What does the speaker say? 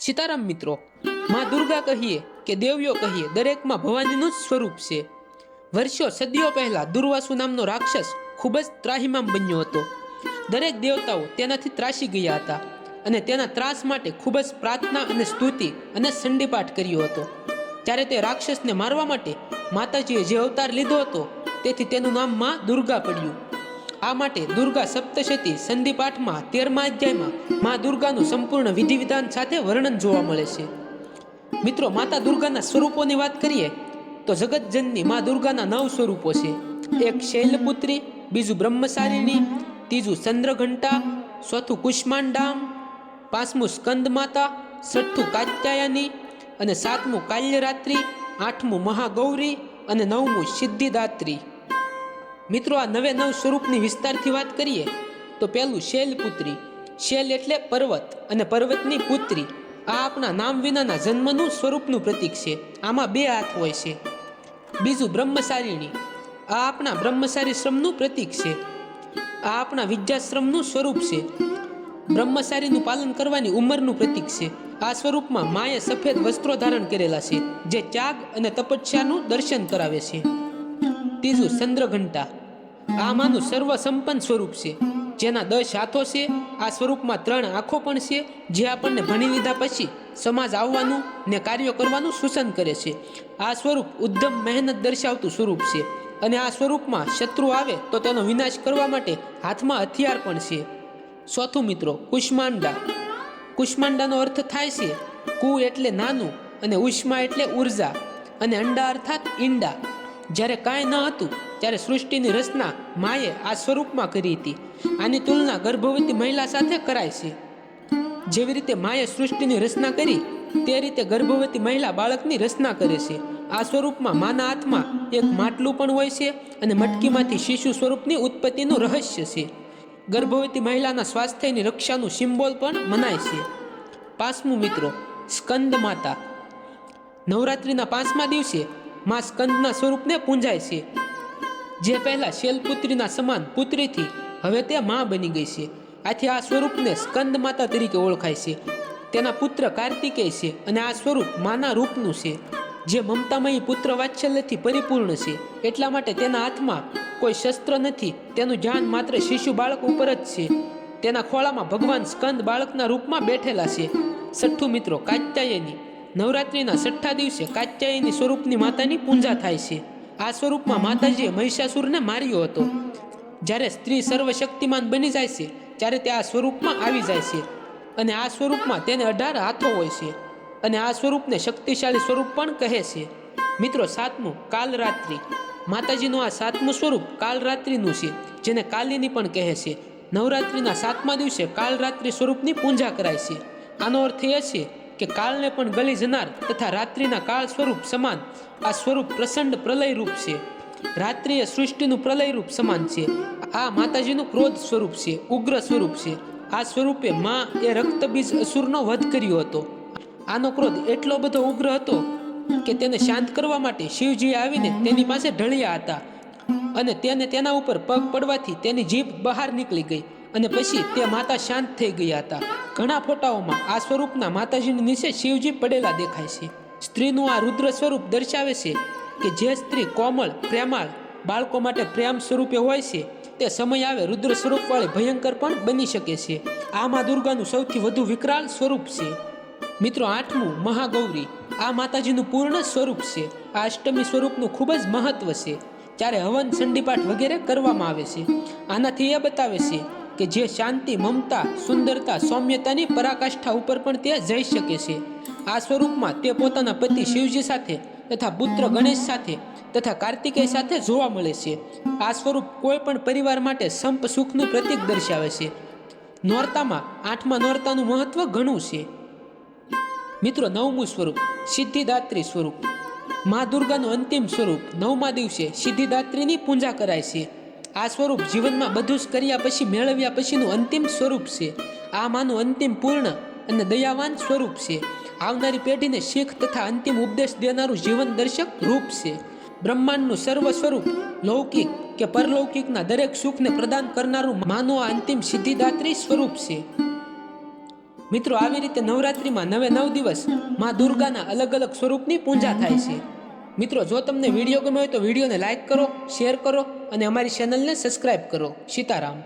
સીતારામ મિત્રો, માં દુર્ગા કહીએ કે દેવીઓ કહીએ, દરેકમાં ભવાનીનું જ સ્વરૂપ છે. વર્ષો સદીઓ પહેલા દુર્વાસુ નામનો રાક્ષસ ખૂબ જ ત્રાહિમામ બન્યો હતો. દરેક દેવતાઓ તેનાથી ત્રાસી ગયા હતા અને તેના ત્રાસ માટે ખૂબ જ પ્રાર્થના અને સ્તુતિ અને સંડીપાઠ કર્યો હતો. ત્યારે તે રાક્ષસને મારવા માટે માતાજીએ જે અવતાર લીધો હતો, તેથી તેનું નામમાં દુર્ગા પડ્યું. આ માટે દુર્ગા સપ્તશતી સંધિપાઠમાં તેરમા અધ્યાયમાં મા દુર્ગાનું સંપૂર્ણ વિધિ વિધાન સાથે વર્ણન જોવા મળે છે. મિત્રો, માતા દુર્ગાના સ્વરૂપોની વાત કરીએ, તો જગતજનની મા દુર્ગાના નવ સ્વરૂપો છે. એક શૈલપુત્રી, બીજું બ્રહ્મચારિણી ત્રીજું ચંદ્રઘંટા, ચોથું કુષ્માંડામ, પાંચમું સ્કંદ માતા છઠ્ઠું કાત્યાયની અને સાતમું કાલ્યરાત્રિ, આઠમું મહાગૌરી અને નવમું સિદ્ધિદાત્રી. મિત્રો, આ નવે નવ સ્વરૂપની વિસ્તારથી વાત કરીએ, તો પહેલું શૈલપુત્રી. શૈલ એટલે પર્વત અને પર્વતની પુત્રી. આ આપણા નામ વિનાના જન્મનું સ્વરૂપનું પ્રતીક છે. આમાં બે હાથ હોય છે. બીજું બ્રહ્મચારિણી આ આપણા બ્રહ્મચારી શ્રમનું પ્રતીક છે. આ આપણા વિદ્યાશ્રમનું સ્વરૂપ છે. બ્રહ્મચારીનું પાલન કરવાની ઉંમરનું પ્રતીક છે. આ સ્વરૂપમાં માએ સફેદ વસ્ત્રો ધારણ કરેલા છે, જે ત્યાગ અને તપસ્યાનું દર્શન કરાવે છે. ત્રીજું ચંદ્રઘંટા. આ માનું સર્વ સંપન્ન સ્વરૂપ છે. જેના દસ હાથો છે, આ સ્વરૂપમાં ત્રણ આંખો પણ છે, જે આપણને ભણી લીધા પછી સમાજ આવવાનું ને કાર્ય કરવાનું સૂચન કરે છે. આ સ્વરૂપ ઉદ્ધમ મહેનત દર્શાવતું સ્વરૂપ છે અને આ સ્વરૂપમાં શત્રુ આવે તો તેનો વિનાશ કરવા માટે હાથમાં હથિયાર પણ છે. ચોથું મિત્રો, કુષ્માંડા. કુષ્માંડાનો અર્થ થાય છે કુ એટલે નાનું અને ઉષ્મા એટલે ઊર્જા અને અંડા અર્થાત ઈંડા. જ્યારે કાંઈ ન હતું ત્યારે સૃષ્ટિની રચના માએ આ સ્વરૂપમાં કરી હતી. આની તુલના ગર્ભવતી મહિલા સાથે કરાય છે. જેવી રીતે માએ સૃષ્ટિની રચના કરી, તે રીતે ગર્ભવતી મહિલા બાળકની રચના કરે છે. આ સ્વરૂપમાં માના હાથમાં એક માટલું પણ હોય છે અને મટકીમાંથી શિશુ સ્વરૂપની ઉત્પત્તિનું રહસ્ય છે. ગર્ભવતી મહિલાના સ્વાસ્થ્યની રક્ષાનું સિમ્બોલ પણ મનાય છે. પાંચમું મિત્રો, સ્કંદ માતા. નવરાત્રિના પાંચમા દિવસે માં સ્કંદના સ્વરૂપને પૂંજાય છે. જે પહેલા શૈલપુત્રીના સમાન પુત્રીથી હવે તે મા બની ગઈ છે. આથી આ સ્વરૂપને સ્કંદ માતા તરીકે ઓળખાય છે. તેના પુત્ર કાર્તિકેય છે અને આ સ્વરૂપ માના રૂપનું છે. જે મમતામયી પુત્ર વાત્સલ્યથી પરિપૂર્ણ છે. એટલા માટે તેના હાથમાં કોઈ શસ્ત્ર નથી. તેનું ધ્યાન માત્ર શિશુ બાળક ઉપર જ છે. તેના ખોળામાં ભગવાન સ્કંદ બાળકના રૂપમાં બેઠેલા છે. છઠ્ઠું મિત્રો કાત્યાયની નવરાત્રિના છઠ્ઠા દિવસે કાત્યાયની સ્વરૂપની માતાની પૂજા થાય છે. આ સ્વરૂપમાં માતાજીએ મહિષાસુરને માર્યો હતો. જ્યારે સ્ત્રી સર્વશક્તિમાન બની જાય છે, ત્યારે તે આ સ્વરૂપમાં આવી જાય છે અને આ સ્વરૂપમાં તેને અઢાર હાથો હોય છે અને આ સ્વરૂપને શક્તિશાળી સ્વરૂપ પણ કહે છે. મિત્રો, સાતમું, કાલરાત્રિ. માતાજીનું આ સાતમું સ્વરૂપ કાલરાત્રિનું છે, જેને કાલિની પણ કહે છે. નવરાત્રિના સાતમા દિવસે કાલરાત્રિ સ્વરૂપની પૂજા કરાય છે. આનો અર્થ એ છે કે કાળને પણ ગલી જનાર તથા રાત્રિના કાળ સ્વરૂપ સમાન. આ સ્વરૂપ પ્રસંડ પ્રલય રૂપ છે. રાત્રિ એ સૃષ્ટિનું પ્રલય રૂપ સમાન છે. આ માતાજીનું ક્રોધ સ્વરૂપ છે. ઉગ્ર સ્વરૂપ છે. આ સ્વરૂપે માં એ રક્તબીજ અસુરનો વધ કર્યો હતો. આનો ક્રોધ એટલો બધો ઉગ્ર હતો કે તેને શાંત કરવા માટે શિવજી આવીને તેની પાસે ઢળ્યા હતા અને તેને તેના ઉપર પગ પડવાથી તેની જીભ બહાર નીકળી ગઈ. અને પછી તે માતા શાંત થઈ ગયા હતા. ઘણા ફોટાઓમાં આ સ્વરૂપના માતાજીની નીચે શિવજી પડેલા દેખાય છે. સ્ત્રીનું આ રુદ્ર સ્વરૂપ દર્શાવે છે કે જે સ્ત્રી કોમળ, પ્રેમાળ, બાળકો માટે પ્રેમ સ્વરૂપે હોય છે, તે સમય આવે રુદ્ર સ્વરૂપવાળી ભયંકર પણ બની શકે છે. આ મા દુર્ગાનું સૌથી વધુ વિકરાળ સ્વરૂપ છે. મિત્રો, આઠમું મહાગૌરી. આ માતાજીનું પૂર્ણ સ્વરૂપ છે. આ અષ્ટમી સ્વરૂપનું ખૂબ જ મહત્વ છે. ત્યારે હવન સંડીપાઠ વગેરે કરવામાં આવે છે. આનાથી એ બતાવે છે કે જે શાંતિ, મમતા, સુંદરતા, સૌમ્યતાની પરાકાષ્ઠા ઉપર પણ તે જઈ શકે છે. આ સ્વરૂપમાં તે પોતાના પતિ શિવજી સાથે તથા પુત્ર ગણેશ સાથે તથા કાર્તિકેય સાથે જોવા મળે છે. આ સ્વરૂપ કોઈ પણ પરિવાર માટે સંપ સુખનું પ્રતીક દર્શાવે છે. નોરતામાં, આઠમા નોરતાનું મહત્વ ઘણું છે. મિત્રો, નવમું સ્વરૂપ, સિદ્ધિદાત્રી સ્વરૂપ. મા દુર્ગાનું અંતિમ સ્વરૂપ નવમા દિવસે સિદ્ધિદાત્રીની પૂજા કરાય છે. આ સ્વરૂપ જીવનમાં બધું જ કર્યા પછી મેળવ્યા પછીનું અંતિમ સ્વરૂપ છે. આ માનું અંતિમ પૂર્ણ અને દયાવાન સ્વરૂપ છે. આવનારી પેઢીને શીખ તથા અંતિમ ઉપદેશ દેનારું જીવન દર્શક રૂપ છે. બ્રહ્માંડનું સર્વ સ્વરૂપ લૌકિક કે પરલૌકિકના દરેક સુખને પ્રદાન કરનારું માનું આ અંતિમ સિદ્ધિદાત્રી સ્વરૂપ છે. મિત્રો, આવી રીતે નવરાત્રિમાં નવે નવ દિવસમાં દુર્ગાના અલગ અલગ સ્વરૂપની પૂજા થાય છે. મિત્રો જો તમને વીડિયો ગમ્યો હોય તો વિડીયોને લાઇક કરો શેર કરો અને અમારી ચેનલને સબસ્ક્રાઈબ કરો. સીતારામ.